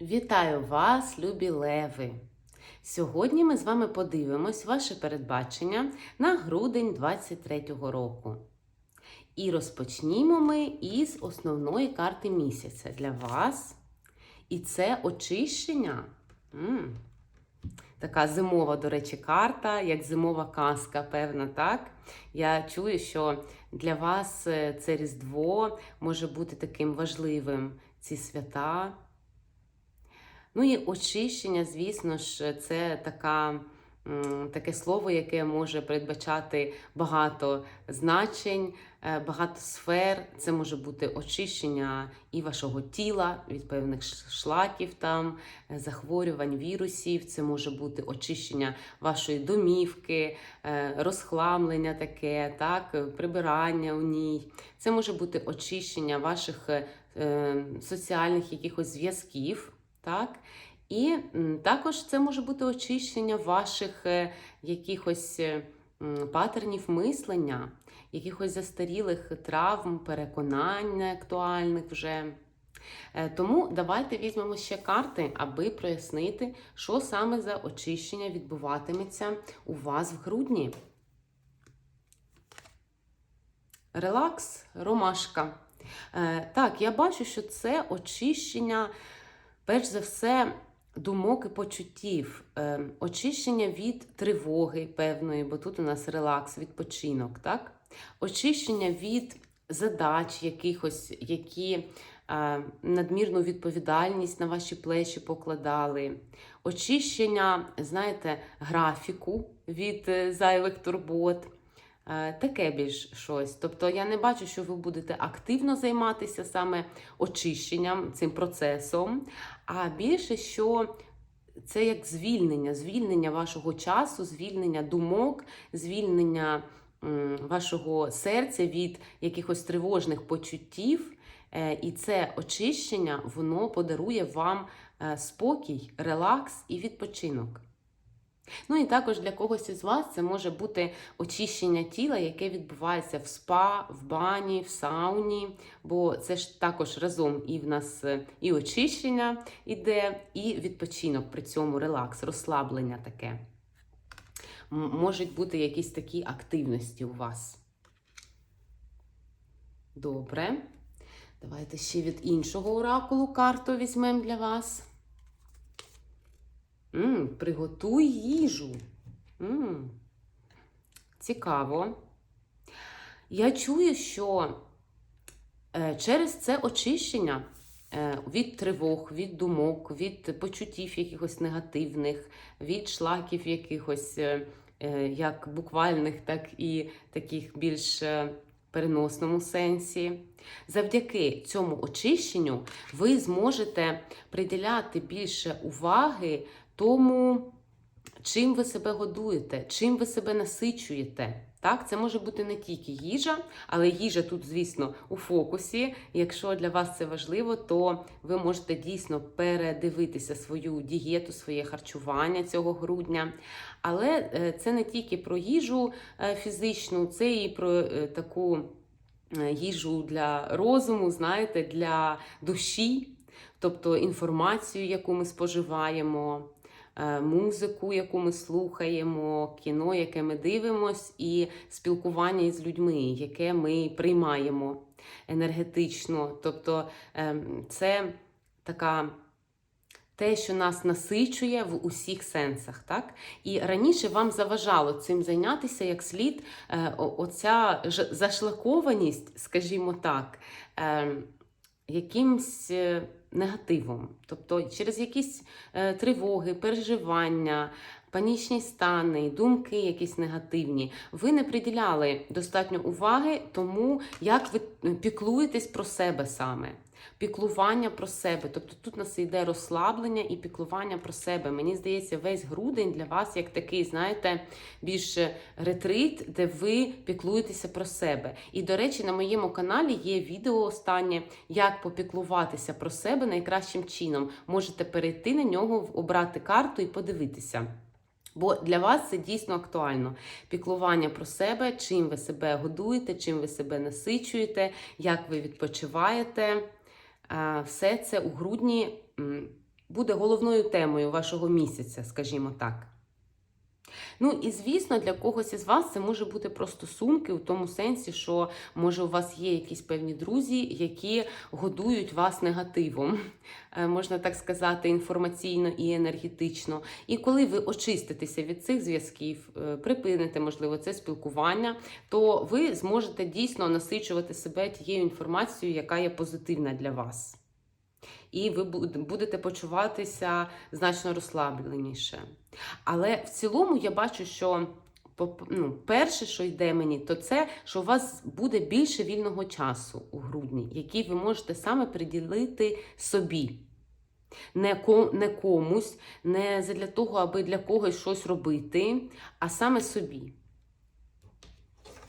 Вітаю вас, любі леви! Сьогодні ми з вами подивимось ваше передбачення на грудень 23-го року. І розпочнімо ми із основної карти місяця для вас. І це очищення. м Така зимова, до речі, карта, як зимова казка, певна, так? Я чую, що для вас е, це Різдво може бути таким важливим, ці свята. Ну і очищення, звісно ж, це така, таке слово, яке може передбачати багато значень, е, багато сфер. Це може бути очищення і вашого тіла від певних шлаків, там, е, захворювань, вірусів. Це може бути очищення вашої домівки, е, розхламлення таке, так, прибирання у ній. Це може бути очищення ваших е, е, соціальних якихось зв'язків. Так? І також це може бути очищення ваших е, якихось е, патернів мислення, якихось застарілих травм, переконань неактуальних вже. Е, Тому давайте візьмемо ще карти, аби прояснити, що саме за очищення відбуватиметься у вас в грудні. Релакс, ромашка. Так, я бачу, що це очищення перш за все, думок і почуттів, е, очищення від тривоги певної, бо тут у нас релакс, відпочинок, так? Очищення від задач якихось, які е, надмірну відповідальність на ваші плечі покладали. Очищення, знаєте, графіку від е, зайвих турбот. Е, Таке більш щось. Тобто я не бачу, що ви будете активно займатися саме очищенням цим процесом, а більше, що це як звільнення, звільнення вашого часу, звільнення думок, звільнення вашого серця від якихось тривожних почуттів. Е, І це очищення, воно подарує вам е, спокій, релакс і відпочинок. Ну і також для когось із вас це може бути очищення тіла, яке відбувається в спа, в бані, в сауні, бо це ж також разом і в нас е, і очищення іде, і відпочинок при цьому релакс, розслаблення таке. Можуть бути якісь такі активності у вас. Добре. Давайте ще від іншого оракулу карту візьмемо для вас. М, приготуй їжу. М, цікаво. Я чую, що е, через це очищення е, від тривог, від думок, від почуттів якихось негативних, від шлаків якихось е, як буквальних, так і таких більш переносному сенсі. Завдяки цьому очищенню ви зможете приділяти більше уваги тому, чим ви себе годуєте, чим ви себе насичуєте. Так, це може бути не тільки їжа, але їжа тут, звісно, у фокусі. Якщо для вас це важливо, то ви можете дійсно передивитися свою дієту, своє харчування цього грудня. Але е, це не тільки про їжу е, фізичну, це і про е, таку їжу для розуму, знаєте, для душі, тобто інформацію, яку ми споживаємо музику, яку ми слухаємо, кіно, яке ми дивимось, і спілкування із людьми, яке ми приймаємо енергетично. Тобто ем, це така. Те, що нас насичує в усіх сенсах, так? І раніше вам заважало цим зайнятися як слід, е, оця зашлакованість, скажімо так, е, якимсь е, негативом, тобто через якісь е, тривоги, переживання, панічні стани, думки якісь негативні. Ви не приділяли достатньо уваги тому, як ви піклуєтесь про себе саме. Піклування про себе. Тобто тут у нас йде розслаблення і піклування про себе. Мені здається, весь грудень для вас як такий, знаєте, більш ретрит, де ви піклуєтеся про себе. І, до речі, на моєму каналі є відео останнє, як попіклуватися про себе найкращим чином. Можете перейти на нього, обрати карту і подивитися. Бо для вас це дійсно актуально. Піклування про себе, чим ви себе годуєте, чим ви себе насичуєте, як ви відпочиваєте. Е, Все це у грудні буде головною темою вашого місяця, скажімо так. Ну і звісно, для когось із вас це може бути про стосунки у тому сенсі, що може у вас є якісь певні друзі, які годують вас негативом, е, можна так сказати, інформаційно і енергетично. І коли ви очиститеся від цих зв'язків, е, припините, можливо, це спілкування, то ви зможете дійсно насичувати себе тією інформацією, яка є позитивна для вас. І ви будете почуватися значно розслабленіше. Але в цілому я бачу, що ну, перше, що йде мені, то це, що у вас буде більше вільного часу у грудні, який ви можете саме приділити собі. Не, ко- не комусь, не для того, аби для когось щось робити, а саме собі.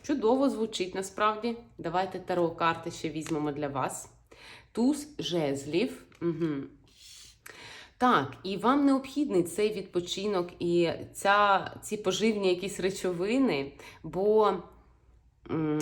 Чудово звучить насправді. Давайте таро карти ще візьмемо для вас. Туз жезлів. Угу. Так, і вам необхідний цей відпочинок і ця, ці поживні якісь речовини, бо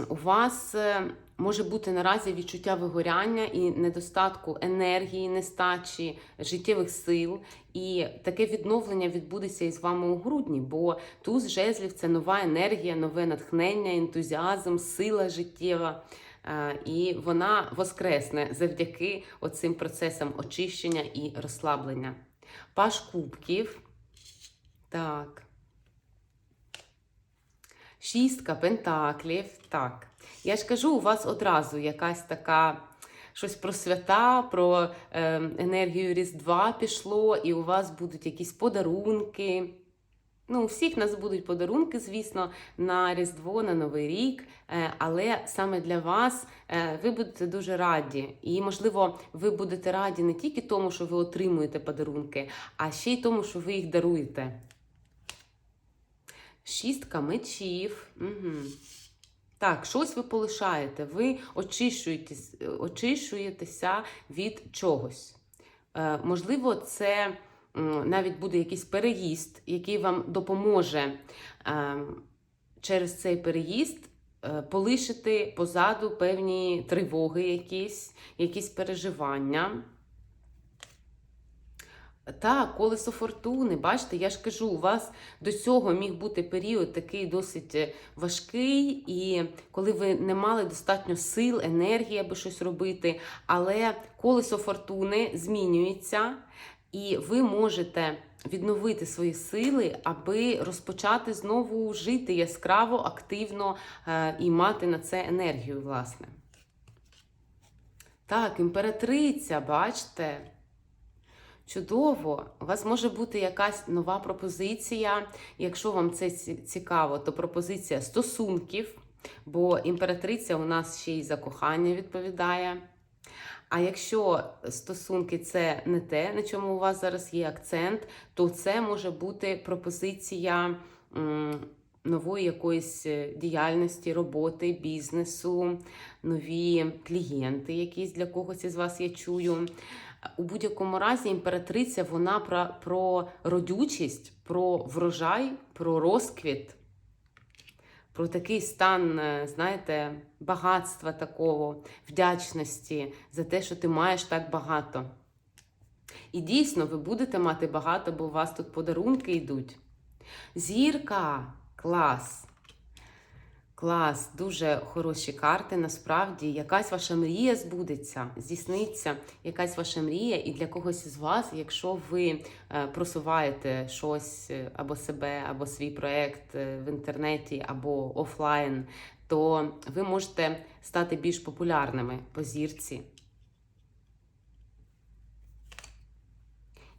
у вас е, може бути наразі відчуття вигоряння і недостатку енергії, нестачі, життєвих сил. І таке відновлення відбудеться із вами у грудні, бо туз жезлів це нова енергія, нове натхнення, ентузіазм, сила життєва. Е, І вона воскресне завдяки оцим процесам очищення і розслаблення. Паш кубків. Так. Шістка пентаклів. Так. Я ж кажу, у вас одразу якась така. Щось про свята, про е, енергію Різдва пішло, і у вас будуть якісь подарунки. Ну, у всіх нас будуть подарунки, звісно, на Різдво, на Новий рік, е, але саме для вас е, ви будете дуже раді. І, можливо, ви будете раді не тільки тому, що ви отримуєте подарунки, а ще й тому, що ви їх даруєте. Шістка мечів. Угу. Так, щось ви полишаєте, ви очищуєтесь, очищуєтеся від чогось. Е, можливо, це навіть буде якийсь переїзд, який вам допоможе е, через цей переїзд е, полишити позаду певні тривоги, якісь, якісь переживання. Так, колесо фортуни, бачите, я ж кажу, у вас до цього міг бути період такий досить е, важкий, і коли ви не мали достатньо сил, енергії, аби щось робити, але колесо фортуни змінюється, і ви можете відновити свої сили, аби розпочати знову жити яскраво, активно е, і мати на це енергію, власне. Так, імператриця, бачите. Чудово! У вас може бути якась нова пропозиція. Якщо вам це цікаво, то пропозиція стосунків, бо імператриця у нас ще й за кохання відповідає. А якщо стосунки це не те, на чому у вас зараз є акцент, то це може бути пропозиція нової якоїсь е, діяльності, роботи, бізнесу, нові клієнти, якісь для когось із вас я чую. У будь-якому разі імператриця вона про, про родючість, про врожай, про розквіт, про такий стан, е, знаєте, багатства такого, вдячності за те, що ти маєш так багато. І дійсно, ви будете мати багато, бо у вас тут подарунки йдуть. Зірка, клас. Клас, дуже хороші карти. Насправді, якась ваша мрія збудеться, здійсниться якась ваша мрія, і для когось із вас, якщо ви е, просуваєте щось е, або себе, або свій проект е, в інтернеті, або офлайн, то ви можете стати більш популярними по зірці.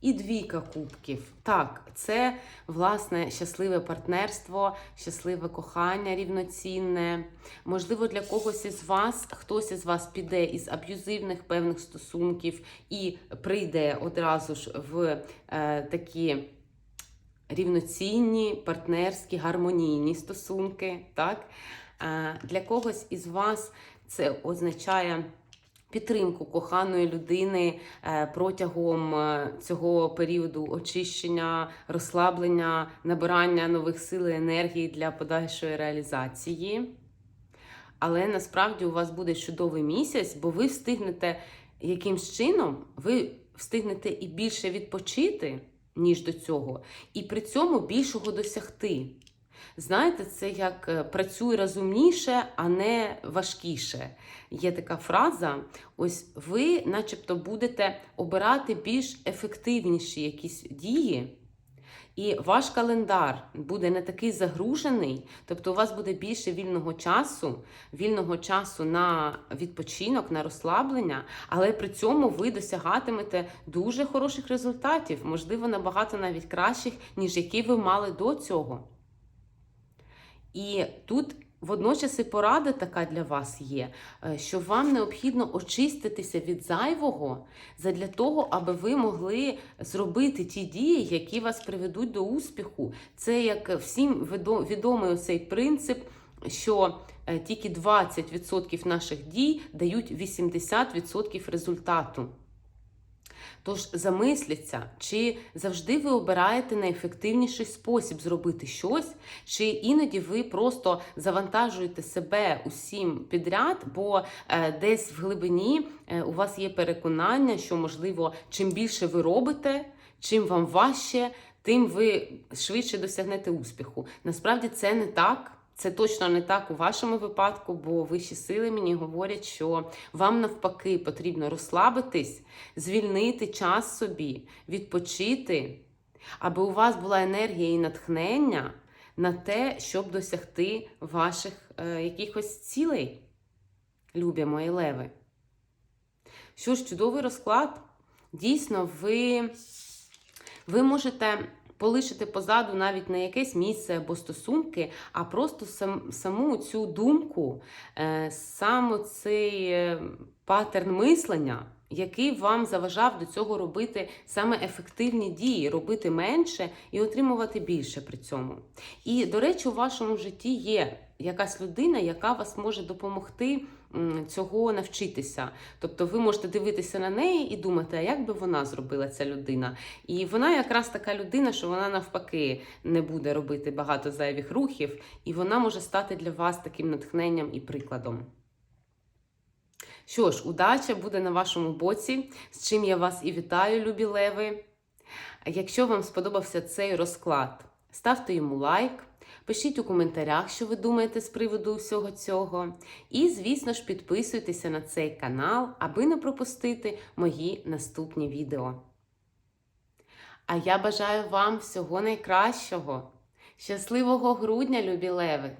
І двійка кубків. Так, це власне щасливе партнерство, щасливе кохання рівноцінне. Можливо, для когось із вас, хтось із вас піде із аб'юзивних певних стосунків і прийде одразу ж в е, такі рівноцінні, партнерські, гармонійні стосунки. Так? Е, для когось із вас це означає підтримку коханої людини е, протягом е, цього періоду очищення, розслаблення, набирання нових сил і енергії для подальшої реалізації. Але насправді у вас буде чудовий місяць, бо ви встигнете якимсь чином, ви встигнете і більше відпочити, ніж до цього, і при цьому більшого досягти. Знаєте, це як е, працюй розумніше, а не важкіше. Є така фраза: ось ви, начебто, будете обирати більш ефективніші якісь дії. І ваш календар буде не такий загружений, тобто у вас буде більше вільного часу, вільного часу на відпочинок, на розслаблення, але при цьому ви досягатимете дуже хороших результатів, можливо, набагато навіть кращих, ніж які ви мали до цього. І тут водночас і порада така для вас є, е, що вам необхідно очиститися від зайвого задля того, аби ви могли зробити ті дії, які вас приведуть до успіху. Це як всім відомий цей принцип, що е, тільки 20% наших дій дають 80% результату. Тож замисліться, чи завжди ви обираєте найефективніший спосіб зробити щось, чи іноді ви просто завантажуєте себе усім підряд, бо е, десь в глибині е, у вас є переконання, що можливо, чим більше ви робите, чим вам важче, тим ви швидше досягнете успіху. Насправді це не так. Це точно не так у вашому випадку, бо вищі сили мені говорять, що вам навпаки потрібно розслабитись, звільнити час собі, відпочити, аби у вас була енергія і натхнення на те, щоб досягти ваших е, якихось цілей, любі мої леви. Що ж, чудовий розклад. Дійсно, ви, ви можете полишити позаду навіть не якесь місце або стосунки, а просто сам, саму цю думку, е, саме цей е, паттерн мислення, який вам заважав до цього робити саме ефективні дії, робити менше і отримувати більше при цьому. І, до речі, у вашому житті є якась людина, яка вас може допомогти цього навчитися. Тобто ви можете дивитися на неї і думати, а як би вона зробила ця людина. І вона якраз така людина, що вона навпаки не буде робити багато зайвих рухів, і вона може стати для вас таким натхненням і прикладом. Що ж, удача буде на вашому боці, з чим я вас і вітаю, любі леви. Якщо вам сподобався цей розклад, ставте йому лайк, пишіть у коментарях, що ви думаєте з приводу всього цього. І, звісно ж, підписуйтеся на цей канал, аби не пропустити мої наступні відео. А я бажаю вам всього найкращого. Щасливого грудня, любі леви!